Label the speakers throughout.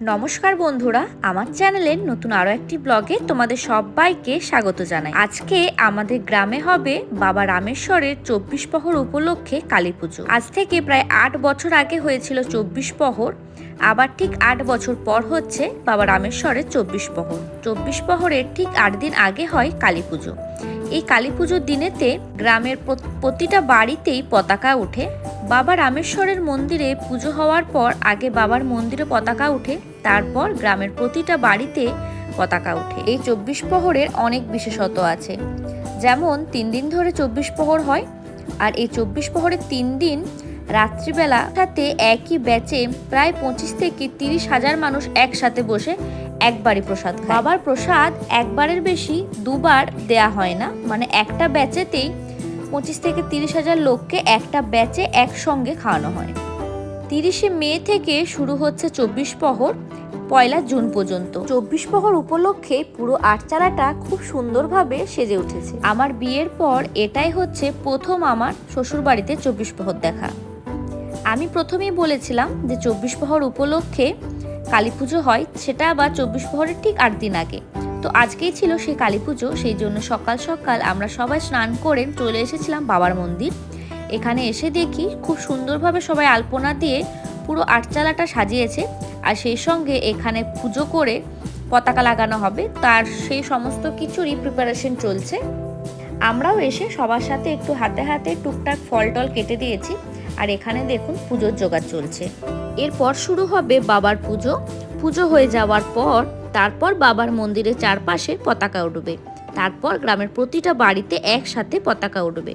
Speaker 1: নমস্কার বন্ধুরা, আমার চ্যানেলের নতুন আরও একটি ব্লগে তোমাদের সবাইকে স্বাগত জানাই। আজকে আমাদের গ্রামে হবে বাবা রামেশ্বরের চব্বিশ প্রহর উপলক্ষে কালী পুজো। আজ থেকে প্রায় আট বছর আগে হয়েছিল চব্বিশ প্রহর আবার ঠিক আট বছর পর হচ্ছে বাবা রামেশ্বরের চব্বিশ প্রহর চব্বিশ প্রহরের ঠিক আট দিন আগে হয় কালী পুজো। এই কালী পুজোর দিনেতে গ্রামের প্রতিটা বাড়িতেই পতাকা ওঠে বাবা রামেশ্বরের মন্দিরে পুজো হওয়ার পর আগে বাবার মন্দিরে পতাকা ওঠে তারপর গ্রামের প্রতিটা বাড়িতে পতাকা ওঠে এই চব্বিশ প্রহরের অনেক বিশেষত্ব আছে। যেমন, তিন দিন ধরে চব্বিশ প্রহর হয়, আর এই চব্বিশ প্রহরের তিন দিন রাত্রিবেলা সাথে একই ব্যাচে প্রায় পঁচিশ থেকে তিরিশ হাজার মানুষ একসাথে বসে একবারই প্রসাদ খায়। বাবার প্রসাদ একবারের বেশি দুবার দেয়া হয় না। মানে একটা ব্যাচেতেই পঁচিশ থেকে তিরিশ হাজার লোককে একটা ব্যাচে একসঙ্গে খাওয়ানো হয়। তিরিশে মে থেকে শুরু হচ্ছে চব্বিশ প্রহর পয়লা জুন পর্যন্ত। চব্বিশ প্রহর উপলক্ষে পুরো আটচালাটা খুব সুন্দরভাবে সেজে উঠেছে। আমার বিয়ের পর এটাই হচ্ছে প্রথম আমার শ্বশুরবাড়িতে চব্বিশ প্রহর দেখা। আমি প্রথমেই বলেছিলাম যে চব্বিশ প্রহর উপলক্ষে কালী পুজো হয় সেটা আবার চব্বিশ প্রহরের ঠিক আট দিন আগে। তো আজকেই ছিল সেই কালী পুজো, সেই জন্য সকাল সকাল আমরা সবাই স্নান করে চলে এসেছিলাম বাবার মন্দির। এখানে এসে দেখি খুব সুন্দরভাবে সবাই আলপনা দিয়ে পুরো আটচালাটা সাজিয়েছে। আর সেই সঙ্গে এখানে পুজো করে পতাকা লাগানো হবে, তার সেই সমস্ত কিছুরই প্রিপারেশন চলছে। আমরাও এসে সবার সাথে একটু হাতে হাতে টুকটাক ফল টল কেটে দিয়েছি। আর এখানে দেখুন পুজোর জোগাড় চলছে। এরপর শুরু হবে বাবার পুজো। পুজো হয়ে যাওয়ার পর তারপর বাবার মন্দিরের চারপাশে পতাকা উঠবে তারপর গ্রামের প্রতিটা বাড়িতে একসাথে পতাকা উঠবে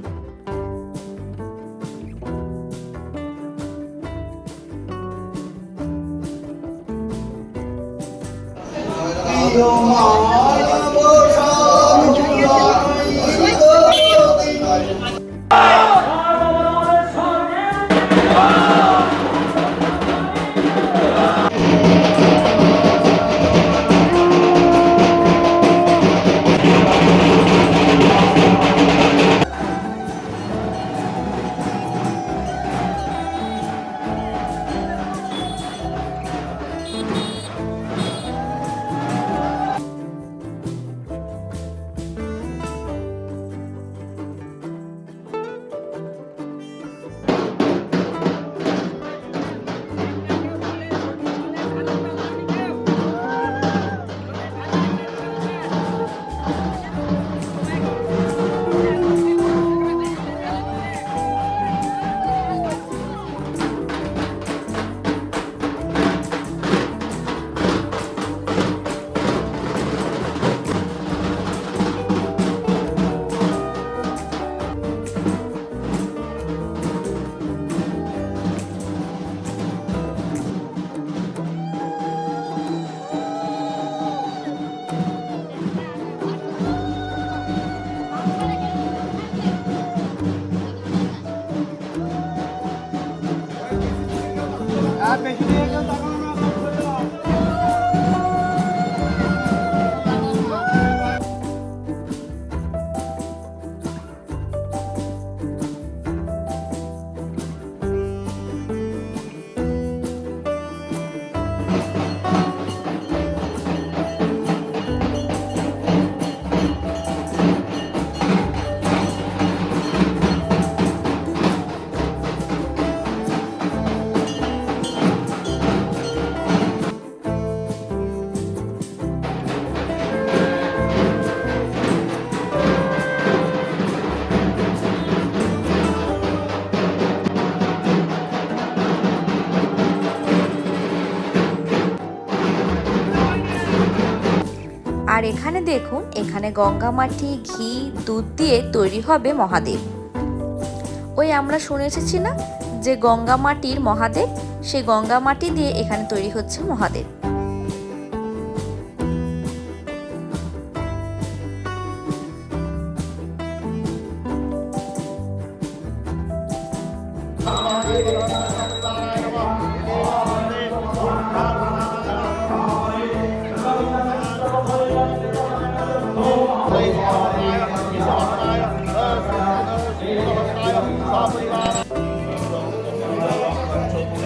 Speaker 1: আর এখানে দেখুন, এখানে গঙ্গা মাটি, ঘি, দুধ দিয়ে তৈরি হবে মহাদেব। ওই আমরা শুনে এসেছি না যে গঙ্গা মাটির মহাদেব, সেই গঙ্গা মাটি দিয়ে এখানে তৈরি হচ্ছে মহাদেব।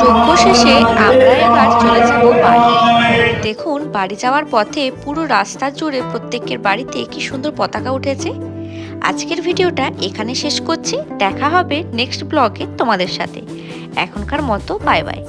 Speaker 1: যজ্ঞ শেষে আমরা এবার চলে যাব বাড়ি। দেখুন, বাড়ি যাওয়ার পথে পুরো রাস্তা জুড়ে প্রত্যেকের বাড়িতে কি সুন্দর পতাকা উঠেছে। আজকের ভিডিওটা এখানে শেষ করছি। দেখা হবে নেক্সট ব্লগে তোমাদের সাথে। এখনকার মতো বাই বাই